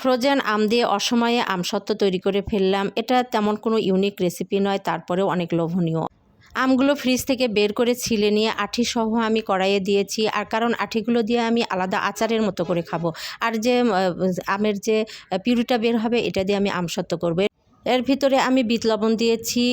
Frozen আম দিয়ে অসময়ে আমসত্ত্ব তৈরি করে ফেললাম। এটা তেমন কোনো ইউনিক রেসিপি নয়, তারপরেও অনেক লোভনীয়। আমগুলো ফ্রিজ থেকে বের করে ছিলে নিয়ে আঠি সহ আমি কড়াইয়ে দিয়েছি, আর কারণ আঠিগুলো দিয়ে আমি আলাদা আচারের মতো করে খাব। আর যে আমের যে পিউরিটা বের হবে, এটা দিয়ে আমি আমসত্ত্ব করব। এর ভিতরে আমি বিট লবণ দিয়েছি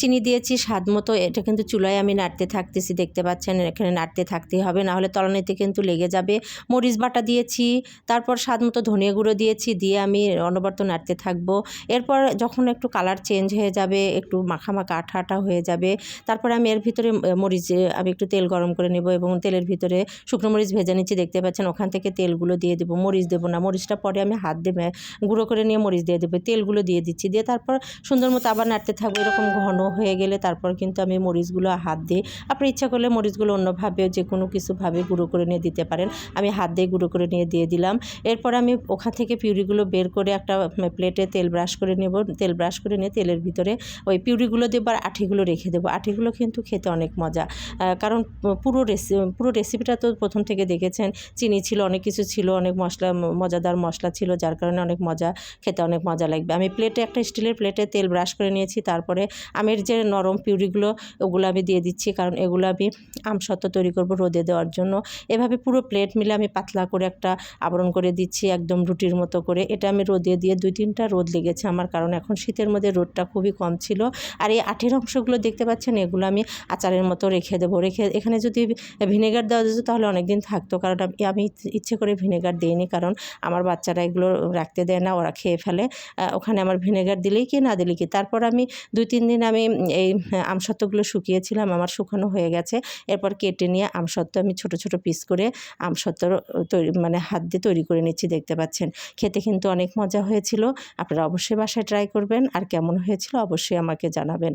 চিনি দিয়েছি, স্বাদ মতো। এটা কিন্তু চুলায় আমি নাড়তে থাকতেছি, দেখতে পাচ্ছেন? এখানে নাড়তে থাকতেই হবে নাহলে তলানিতে কিন্তু লেগে যাবে। মরিচ বাটা দিয়েছি, তারপর স্বাদ মতো ধনিয়া গুঁড়ো দিয়েছি, দিয়ে আমি অনবরত নাড়তে থাকব। এরপর যখন একটু কালার চেঞ্জ হয়ে যাবে, একটু মাখা মাখা আঠা আঠা হয়ে যাবে, তারপরে আমি এর ভিতরে মরিচ আমি একটু তেল গরম করে নেব এবং তেলের ভিতরে শুকনো মরিচ ভেজে নিচ্ছি, দেখতে পাচ্ছেন? ওখান থেকে তেলগুলো দিয়ে দেবো, মরিচ দেবো না। মরিচটা পরে আমি হাত দিয়ে গুঁড়ো করে নিয়ে মরিচ দিয়ে দেবো, তেলগুলো দিয়ে দিচ্ছি। দিয়ে তারপর সুন্দর মতো আবার নাড়তে থাকব। এরকম ঘন হয়ে গেলে তারপর কিন্তু আমি মরিচগুলো হাত দিয়ে, আপনি ইচ্ছা করলে মরিচগুলো অন্যভাবে যে কোনো কিছুভাবে গুঁড়ো করে নিয়ে দিতে পারেন। আমি হাত দিয়ে গুঁড়ো করে নিয়ে দিয়ে দিলাম। এরপর আমি ওখান থেকে পিউরিগুলো বের করে একটা প্লেটে তেল ব্রাশ করে নেব। তেল ব্রাশ করে নিয়ে তেলের ভিতরে ওই পিউরিগুলো দেবো আর আঠিগুলো রেখে দেবো। আঠিগুলো কিন্তু খেতে অনেক মজা। কারণ পুরো রেসি, পুরো রেসিপিটা তো প্রথম থেকে দেখেছেন। চিনি ছিল, অনেক কিছু ছিল, অনেক মশলা মজাদার মশলা ছিল, যার কারণে অনেক মজা, খেতে অনেক মজা লাগবে। আমি প্লেটে একটা স্টিলের প্লেটে তেল ব্রাশ করে নিয়েছি, তারপরে আমের যে নরম পিউরিগুলো, ওগুলো আমি দিয়ে দিচ্ছি, কারণ এগুলো আমি আমসত্ত্ব তৈরি করব রোদে দেওয়ার জন্য। এভাবে পুরো প্লেট মিলে আমি পাতলা করে একটা আবরণ করে দিচ্ছি, একদম রুটির মতো করে। এটা আমি রোদে দিয়ে দুই তিনটা রোদ লেগেছে আমার, কারণ এখন শীতের মধ্যে রোদটা খুবই কম ছিল। আর এই আঠের অংশগুলো দেখতে পাচ্ছেন, এগুলো আমি আচারের মতো রেখে দেবো। রেখে, এখানে যদি ভিনেগার দেওয়া যেত, তাহলে অনেক দিন থাকতো, কারণ আমি ইচ্ছে করে ভিনেগার দিইনি, কারণ আমার বাচ্চারা এগুলো রাখতে দেয় না, ওরা খেয়ে ফেলে। ওখানে আমার ভিনেগার দিলেই কি, না দিলে কি? তারপর আমি দুই, তিন দিন আমি এই আমসত্ত্বগুলো শুকিয়েছিলাম, আমার শুকানো হয়ে গেছে। এরপর কেটে নিয়ে আমসত্ত্ব আমি ছোট ছোট পিস করে আমসত্ত্ব তৈরি মানে হাত দিয়ে তৈরি করে নিচ্ছি, দেখতে পাচ্ছেন। খেতে কিন্তু অনেক মজা হয়েছিল, আপনারা অবশ্যই বাসায় ট্রাই করবেন, আর কেমন হয়েছিল অবশ্যই আমাকে জানাবেন।